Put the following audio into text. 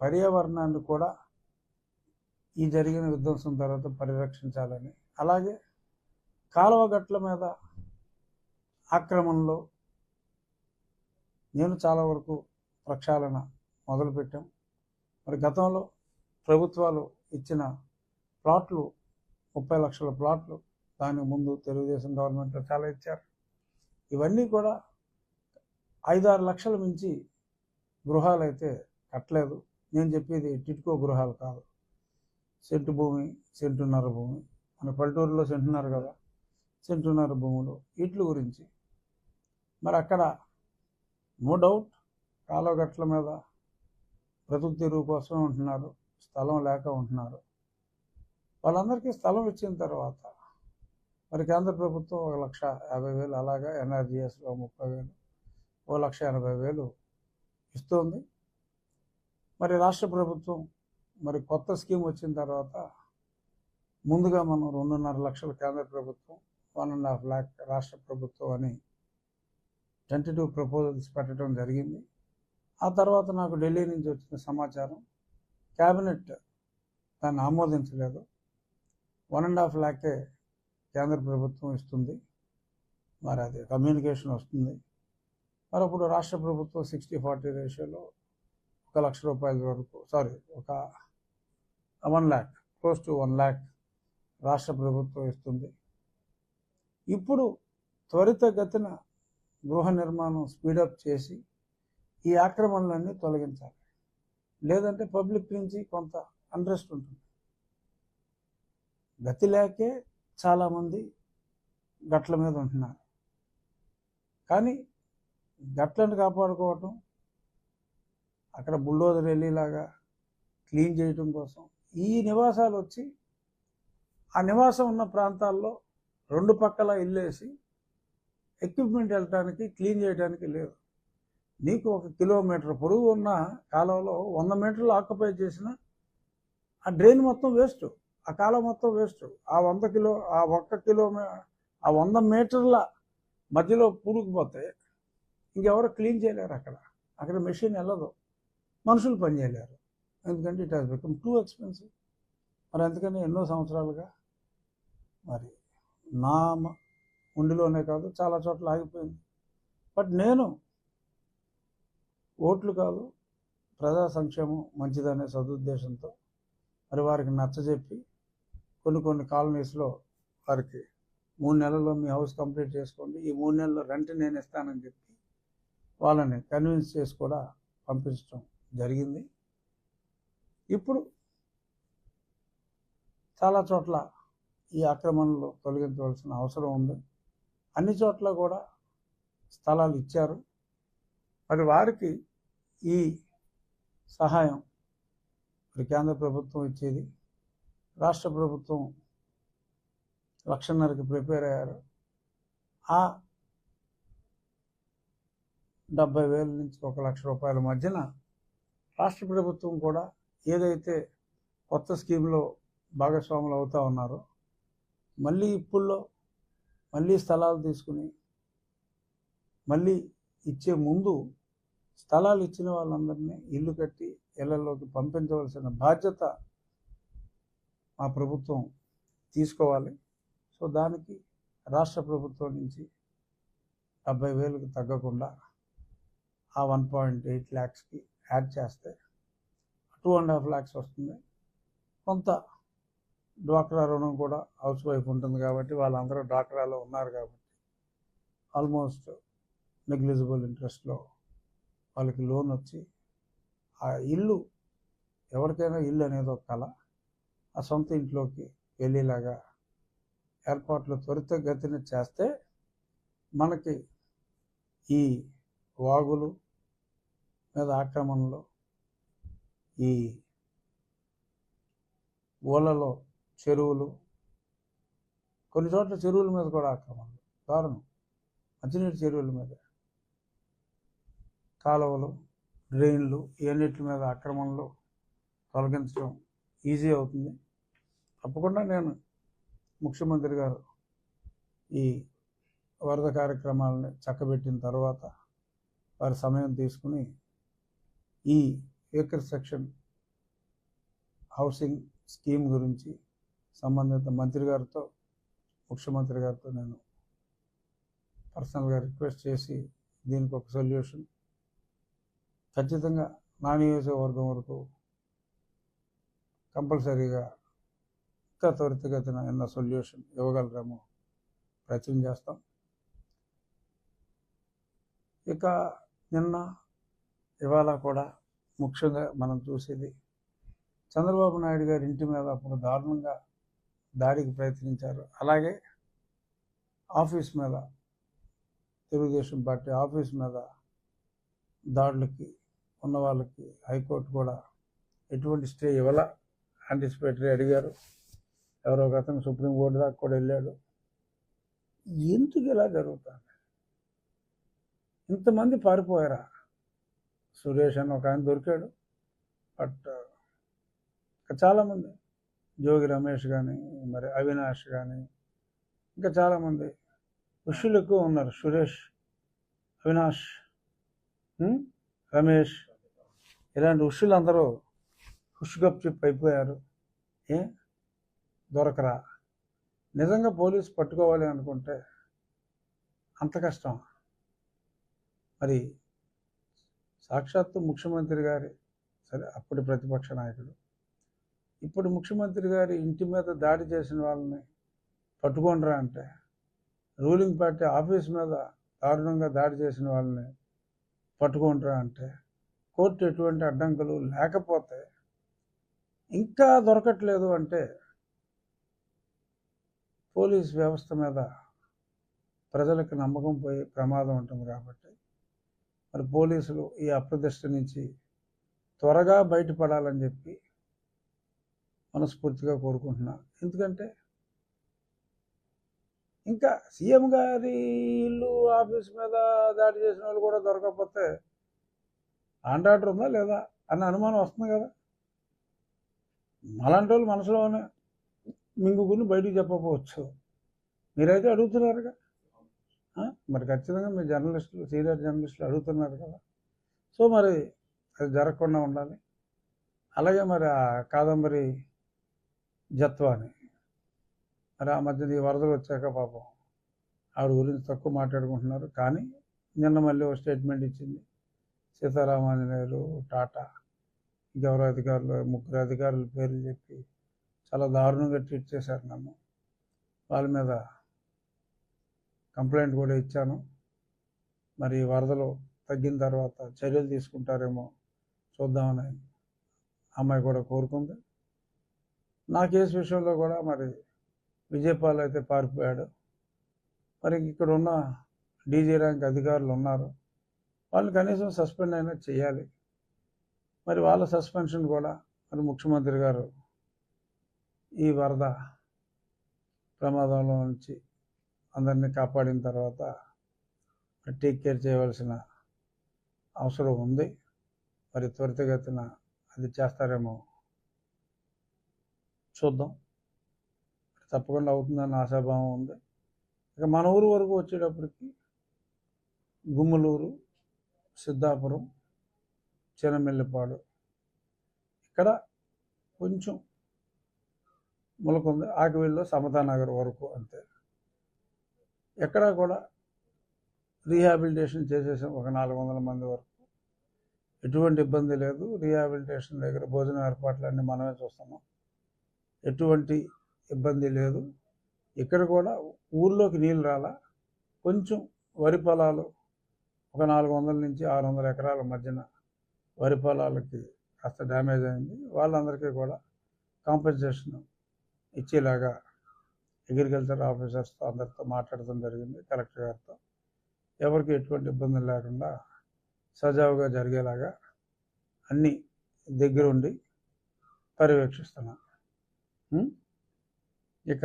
పర్యావరణాన్ని కూడా ఈ జరిగిన విధ్వంసం తర్వాత పరిరక్షించాలని. అలాగే కాలువ గట్ల మీద ఆక్రమణలో నేను చాలా వరకు ప్రక్షాళన మొదలుపెట్టాం. మరి గతంలో ప్రభుత్వాలు ఇచ్చిన ప్లాట్లు ముప్పై లక్షల ప్లాట్లు దానికి ముందు తెలుగుదేశం గవర్నమెంట్లో చాలా ఇచ్చారు. ఇవన్నీ కూడా ఐదారు లక్షల మించి గృహాలు అయితే కట్టలేదు. నేను చెప్పేది టిట్కో గృహాలు కాదు. సెంటు భూమి సెంటున్నర భూమి. మన పల్లెటూరులో సెంటున్నర కదా సెంటున్నర భూములు. వీటి గురించి. మరి అక్కడ నో డౌట్ కాలువగట్ల మీద బ్రతుకు తెరువు కోసమే ఉంటున్నారు స్థలం లేక ఉంటున్నారు. వాళ్ళందరికీ స్థలం ఇచ్చిన తర్వాత మరి కేంద్ర ప్రభుత్వం ఒక లక్ష యాభై వేలు అలాగా ఎన్ఆర్జీఎస్లో ముప్పై వేలు ఓ లక్ష ఎనభై వేలు ఇస్తుంది. మరి రాష్ట్ర ప్రభుత్వం మరి కొత్త స్కీమ్ వచ్చిన తర్వాత ముందుగా మనం రెండున్నర లక్షలు కేంద్ర ప్రభుత్వం వన్ అండ్ హాఫ్ ల్యాక్ రాష్ట్ర ప్రభుత్వం అని టెంటేటివ్ ప్రపోజల్స్ పెట్టడం జరిగింది. ఆ తర్వాత నాకు ఢిల్లీ నుంచి వచ్చిన సమాచారం క్యాబినెట్ దాన్ని ఆమోదించలేదు. వన్ అండ్ హాఫ్ ల్యాకే కేంద్ర ప్రభుత్వం ఇస్తుంది. మరి అది కమ్యూనికేషన్ వస్తుంది. మరి అప్పుడు రాష్ట్ర ప్రభుత్వం సిక్స్టీ ఫార్టీ రేషియోలో ఒక లక్ష రూపాయల వరకు సారీ ఒక one lakh close to one lakh రాష్ట్ర ప్రభుత్వం ఇస్తుంది. ఇప్పుడు త్వరితగతిన గృహ నిర్మాణం స్పీడప్ చేసి ఈ ఆక్రమణలన్నీ తొలగించాలి. లేదంటే పబ్లిక్ నుంచి కొంత అండ్రెస్ట్ ఉంటుంది. గతి లేకే చాలామంది గట్ల మీద ఉంటున్నారు. కానీ గట్లను కాపాడుకోవటం అక్కడ బుల్డోజర్ వెళ్ళేలాగా క్లీన్ చేయటం కోసం ఈ నివాసాలు వచ్చి ఆ నివాసం ఉన్న ప్రాంతాల్లో రెండు పక్కల ఇల్లేసి ఎక్విప్మెంట్ వెళ్ళటానికి క్లీన్ చేయడానికి లేదు. నీకు ఒక కిలోమీటర్ పొడుగు ఉన్న కాలంలో వంద మీటర్లు ఆక్యుపై చేసిన ఆ డ్రైన్ మొత్తం వేస్ట్. ఆ కాలం మొత్తం వేస్ట్. ఆ వంద కిలో ఆ ఒక్క కిలోమీ ఆ వంద మీటర్ల మధ్యలో పూరుకుపోతే ఇంకెవరు క్లీన్ చేయలేరు అక్కడ. అక్కడ మెషిన్ వెళ్ళదు. మనుషులు పనిచేయలేరు ఎందుకంటే it has become too expensive మరి అందుకని ఎన్నో సంవత్సరాలుగా మరి నా ఉండిలోనే కాదు చాలా చోట్ల ఆగిపోయింది. బట్ నేను ఓట్లు కాదు ప్రజా సంక్షేమం మంచిదనే సదుద్దేశంతో మరి వారికి నచ్చజెప్పి కొన్ని కొన్ని కాలనీస్లో వారికి మూడు నెలల్లో మీ హౌస్ కంప్లీట్ చేసుకోండి ఈ మూడు నెలల్లో రెంట్ నేను ఇస్తానని చెప్పి వాళ్ళని కన్విన్స్ చేసి కూడా పంపించడం జరిగింది. ఇప్పుడు చాలా చోట్ల ఈ ఆక్రమణలు తొలగించవలసిన అవసరం ఉంది. అన్ని చోట్ల కూడా స్థలాలు ఇచ్చారు. మరి వారికి ఈ సహాయం మరి కేంద్ర ప్రభుత్వం ఇచ్చేది. రాష్ట్ర ప్రభుత్వం లక్షన్నరకి ప్రిపేర్ అయ్యారు. ఆ డెబ్బై వేల నుంచి ఒక లక్ష రూపాయల మధ్యన రాష్ట్ర ప్రభుత్వం కూడా ఏదైతే కొత్త స్కీమ్లో భాగస్వాములు అవుతా ఉన్నారో మళ్ళీ ఇప్పుల్లో మళ్ళీ స్థలాలు తీసుకుని మళ్ళీ ఇచ్చే ముందు స్థలాలు ఇచ్చిన వాళ్ళందరినీ ఇల్లు కట్టి ఇళ్ళలోకి పంపించవలసిన బాధ్యత మా ప్రభుత్వం తీసుకోవాలి. సో దానికి రాష్ట్ర ప్రభుత్వం నుంచి డెబ్బై వేలకు తగ్గకుండా ఆ వన్ పాయింట్ ఎయిట్ ల్యాక్స్కి యాడ్ చేస్తే టూ అండ్ హాఫ్ ల్యాక్స్ వస్తుంది. కొంత డ్వాక్రా రుణం కూడా హౌస్ వైఫ్ ఉంటుంది కాబట్టి వాళ్ళందరూ డ్వాక్రాలో ఉన్నారు కాబట్టి ఆల్మోస్ట్ నెగ్లిజిబుల్ ఇంట్రెస్ట్లో వాళ్ళకి లోన్ వచ్చి ఆ ఇల్లు ఎవరికైనా ఇల్లు అనేది ఒక కళ. ఆ సొంత ఇంట్లోకి వెళ్ళేలాగా ఏర్పాట్లు త్వరితగతిన చేస్తే మనకి ఈ వాగులు మీద ఆక్రమణలో ఈ ఊళ్ళలో చెరువులు కొన్ని చోట్ల చెరువుల మీద కూడా ఆక్రమణలు. దారుణం. మంచినీటి చెరువుల మీద. కాలువలు డ్రైన్లు ఇవన్నిటి మీద ఆక్రమణలు తొలగించడం ఈజీ అవుతుంది. తప్పకుండా నేను ముఖ్యమంత్రి గారు ఈ వరద కార్యక్రమాలని చక్కబెట్టిన తర్వాత వారి సమయం తీసుకుని ఈ ఏకర్ సెక్షన్ హౌసింగ్ స్కీమ్ గురించి సంబంధిత మంత్రి గారితో ముఖ్యమంత్రి గారితో నేను పర్సనల్గా రిక్వెస్ట్ చేసి దీనికి ఒక సొల్యూషన్ ఖచ్చితంగా నా నియోజకవర్గం వరకు కంపల్సరీగా ఇంకా త్వరితగతిన ఎన్న సొల్యూషన్ ఇవ్వగలరేమో ప్రయత్నం చేస్తాం. ఇక నిన్న ఇవాళ కూడా ముఖ్యంగా మనం చూసేది చంద్రబాబు నాయుడు గారి ఇంటి మీద అప్పుడు దారుణంగా దాడికి ప్రయత్నించారు. అలాగే ఆఫీస్ మీద తెలుగుదేశం పార్టీ ఆఫీస్ మీద దాడులకి ఉన్న వాళ్ళకి హైకోర్టు కూడా ఎటువంటి స్టే ఇవ్వాల? యాంటిసిపేటరీ అడిగారు. ఎవరో ఒక అతను సుప్రీంకోర్టు దాకా కూడా వెళ్ళాడు. ఎందుకు ఇలా జరుగుతుంది? ఇంతమంది పారిపోయారా? సురేష్ అని ఒక ఆయన దొరికాడు. బట్ ఇంకా చాలామంది జోగి రమేష్ కానీ మరి అవినాష్ కానీ ఇంకా చాలామంది ఋషులు ఎక్కువ ఉన్నారు. సురేష్ అవినాష్ రమేష్ ఇలాంటి ఋషులు అందరూ హుష్గప్ చిప్ అయిపోయారు ఏ? దొరకరా? నిజంగా పోలీసు పట్టుకోవాలి అనుకుంటే అంత కష్టం. మరి సాక్షాత్తు ముఖ్యమంత్రి గారి సరే అప్పటి ప్రతిపక్ష నాయకుడు. ఇప్పుడు ముఖ్యమంత్రి గారి ఇంటి మీద దాడి చేసిన వాళ్ళని పట్టుకోండిరా అంటే రూలింగ్ పార్టీ ఆఫీస్ మీద దారుణంగా దాడి చేసిన వాళ్ళని పట్టుకుంటారా అంటే కోర్టు ఎటువంటి అడ్డంకులు లేకపోతే ఇంకా దొరకట్లేదు అంటే పోలీస్ వ్యవస్థ మీద ప్రజలకు నమ్మకం పోయే ప్రమాదం ఉంటుంది కాబట్టి మరి పోలీసులు ఈ అప్రదిష్ట నుంచి త్వరగా బయటపడాలని చెప్పి మనస్ఫూర్తిగా కోరుకుంటున్నా. ఎందుకంటే ఇంకా సీఎం గారి ఇల్లు ఆఫీస్ మీద దాడి చేసిన వాళ్ళు కూడా దొరకకపోతే ఆండాటర్ ఉందా లేదా అన్న అనుమానం వస్తుంది కదా. అలాంటి వాళ్ళు మనసులోనే మింగుకుని బయటికి చెప్పకపోవచ్చు. మీరైతే అడుగుతున్నారుగా? మరి ఖచ్చితంగా మీ జర్నలిస్టులు సీనియర్ జర్నలిస్టులు అడుగుతున్నారు కదా. సో మరి అది జరగకుండా ఉండాలి. అలాగే మరి ఆ కాదంబరి జత్వాని మరి ఆ మధ్యన ఈ వరదలు వచ్చాక పాపం ఆవిడ గురించి తక్కువ మాట్లాడుకుంటున్నారు. కానీ నిన్న మళ్ళీ ఒక స్టేట్మెంట్ ఇచ్చింది. సీతారామాంజనేయులు టాటా ఇంకెవరో అధికారులు ముగ్గురు అధికారుల పేర్లు చెప్పి చాలా దారుణంగా ట్రీట్ చేశారు నన్ను. వాళ్ళ మీద కంప్లైంట్ కూడా ఇచ్చాను. మరి ఈ వరదలు తగ్గిన తర్వాత చర్యలు తీసుకుంటారేమో చూద్దామని అమ్మాయి కూడా కోరుకుంది. నా కేసు విషయంలో కూడా మరి విజయపాల్ అయితే పారిపోయాడు. మరి ఇక్కడ ఉన్న డీజీ ర్యాంక్ అధికారులు ఉన్నారు. వాళ్ళు కనీసం సస్పెండ్ అయినా చేయాలి. మరి వాళ్ళ సస్పెన్షన్ కూడా మరి ముఖ్యమంత్రి గారు ఈ వరద ప్రమాదంలో నుంచి అందరినీ కాపాడిన తర్వాత టేక్ కేర్ చేయవలసిన అవసరం ఉంది. మరి త్వరితగతిన అది చేస్తారేమో చూద్దాం. తప్పకుండా అవుతుందని ఆశాభావం ఉంది. ఇక మన ఊరు వరకు వచ్చేటప్పటికి గుమ్మలూరు సిద్ధాపురం చినమెల్లిపాడు ఇక్కడ కొంచెం ములకుంది ఆకివీళ్ళలో సమతానగర్ వరకు అంతే. ఎక్కడా కూడా రీహాబిలిటేషన్ చేసేసాం ఒక నాలుగు వందల మంది వరకు. ఎటువంటి ఇబ్బంది లేదు. రీహాబిలిటేషన్ దగ్గర భోజనం ఏర్పాట్లన్నీ మనమే చూస్తున్నాం. ఎటువంటి ఇబ్బంది లేదు. ఇక్కడ కూడా ఊర్లోకి నీళ్ళు రాలా. కొంచెం వరి పొలాలు ఒక నాలుగు వందల నుంచి ఆరు వందల ఎకరాల మధ్యన వరి పొలాలకి కాస్త డ్యామేజ్ అయింది. వాళ్ళందరికీ కూడా కాంపెన్సేషన్ ఇచ్చేలాగా అగ్రికల్చర్ ఆఫీసర్స్తో అందరితో మాట్లాడటం జరిగింది కలెక్టర్ గారితో. ఎవరికి ఎటువంటి ఇబ్బందులు లేకుండా సజావుగా జరిగేలాగా అన్నీ దగ్గరుండి పర్యవేక్షిస్తున్నాం. ఇక